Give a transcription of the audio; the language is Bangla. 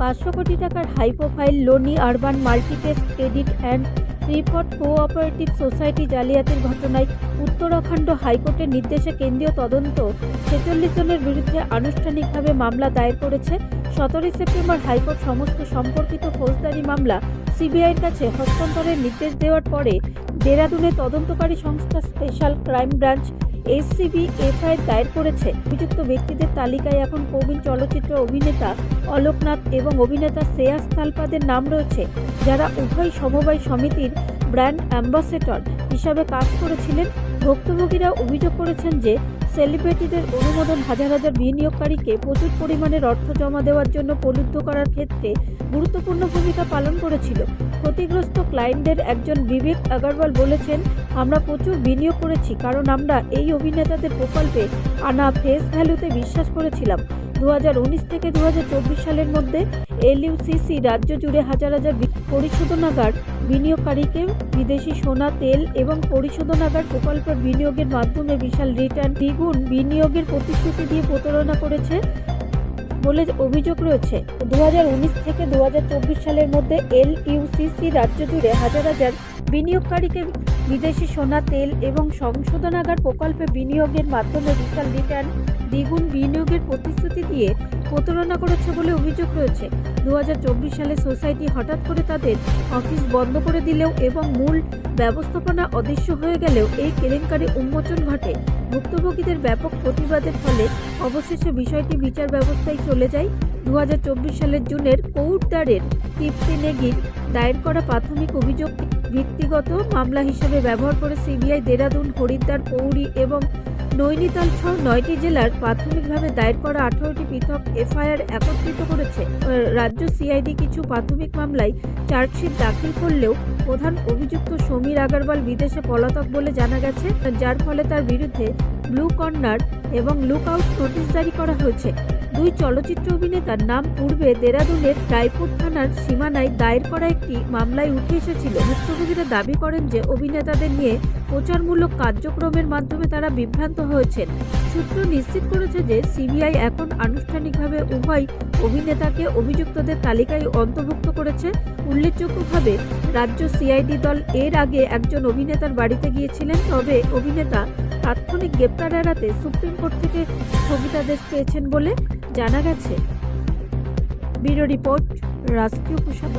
পাঁচশো কোটি টাকার high profile Loni urban multistate credit and report cooperative society জালিয়াতির ঘটনায় উত্তরাখণ্ড হাইকোর্টের নির্দেশে কেন্দ্রীয় তদন্ত ছেচল্লিশ জনের বিরুদ্ধে আনুষ্ঠানিকভাবে মামলা দায়ের করেছে। সতেরোই সেপ্টেম্বর হাইকোর্ট সমস্ত সম্পর্কিত ফৌজদারি মামলা সিবিআইয়ের কাছে হস্তান্তরের নির্দেশ দেওয়ার পরে দেরাদুনে তদন্তকারী সংস্থা special crime branch SCB FIR দায়ের করেছে। অভিযুক্ত ব্যক্তিদের তালিকায় এখন প্রবীণ চলচ্চিত্র অভিনেতা অলোকনাথ এবং অভিনেতা শ্রেয়াস তালপাদের নাম রয়েছে, যারা উভয় সমবায় সমিতির ব্র্যান্ড অ্যাম্বাসেডর হিসাবে কাজ করেছিলেন। ভুক্তভোগীরা অভিযোগ করেছেন যে সেলিব্রিটিদের অনুমোদন হাজার হাজার বিনিয়োগকারীকে প্রচুর পরিমাণের অর্থ জমা দেওয়ার জন্য প্রলুব্ধ করার ক্ষেত্রে গুরুত্বপূর্ণ ভূমিকা পালন করেছিল। ক্ষতিগ্রস্ত ক্লায়েন্টদের একজন বিবেক আগরওয়াল বলেছেন, আমরা প্রচুর বিনিয়োগ করেছি কারণ আমরা এই অভিনেতাদের প্রকল্পে আনা ফেস ভ্যালুতে বিশ্বাস করেছিলাম। দু হাজার উনিশ থেকে দু হাজার চব্বিশ সালের মধ্যে এলইউসিসি রাজ্য জুড়ে হাজার হাজার পরিশোধনাগার বিনিয়োগকারীকে বিদেশি সোনা, তেল এবং পরিশোধনাগার প্রকল্পের বিনিয়োগের মাধ্যমে বিশাল রিটার্ন দ্বিগুণ বিনিয়োগের প্রতিশ্রুতি দিয়ে প্রতারণা করেছে বলে অভিযোগ রয়েছে। দু হাজার উনিশ থেকে দু হাজার চব্বিশ সালের মধ্যে এলইউসিসি রাজ্য জুড়ে হাজার হাজার বিনিয়োগকারীকে বিদেশি সোনা, তেল এবং সংশোধনাগার প্রকল্পে বিনিয়োগের মাধ্যমে বিশাল রিটার্ন দ্বিগুণ বিনিয়োগের প্রতিশ্রুতি দিয়ে প্রতারণা করেছে বলে অভিযোগ রয়েছে। দু হাজার চব্বিশ সালে সোসাইটি হঠাৎ করে তাদের অফিস বন্ধ করে দিলেও এবং মূল ব্যবস্থাপনা অদৃশ্য হয়ে গেলেও এই কেলেঙ্কারি উন্মোচন ঘটে। ভুক্তভোগীদের ব্যাপক প্রতিবাদের ফলে অবশেষে বিষয়টি বিচার ব্যবস্থায় চলে যায়। দু হাজার চব্বিশ সালের জুনের কৌরদারের তৃপ্তি নেগির দায়ের করা প্রাথমিক অভিযোগ ব্যক্তিগত মামলা হিসেবে ব্যবহার করে সিবিআই, দেরাদুন, হরিদ্বার, পৌরি এবং নৈনিতাল সহ নয়টি জেলার প্রাথমিকভাবে দায়ের করা আঠারোটি পৃথক এফআইআর একত্রিত করেছে। রাজ্য সিআইডি কিছু প্রাথমিক মামলায় চার্জশিট দাখিল করলেও প্রধান অভিযুক্ত সমীর আগরওয়াল বিদেশে পলাতক বলে জানা গেছে, যার ফলে তার বিরুদ্ধে ব্লু কর্নার এবং লুক আউট নোটিশ জারি করা হয়েছে। দুই চলচ্চিত্র অভিনেতার নাম পূর্বে দেরাদুনের রায়পুর থানার সীমানায় দায়ের করা একটি মামলায় উঠে এসেছিল। ভুক্তভোগীরা দাবি করেন যে অভিনেতাদের নিয়ে প্রচারমূলক কার্যক্রমের মাধ্যমে তারা বিভ্রান্ত হয়েছেন। সূত্র নিশ্চিত করেছে যে সিবিআই এখন আনুষ্ঠানিকভাবে উভয় অভিনেতাকে অভিযুক্তদের তালিকায় অন্তর্ভুক্ত করেছে। উল্লেখযোগ্যভাবে রাজ্য সিআইডি দল এর আগে একজন অভিনেতার বাড়িতে গিয়েছিলেন, তবে অভিনেতা তাৎক্ষণিক গ্রেপ্তার এড়াতে সুপ্রিম কোর্ট থেকে স্থগিতাদেশ পেয়েছেন বলে জানা গেছে। ব্যুরো রিপোর্ট, রাষ্ট্রীয় কুষাণ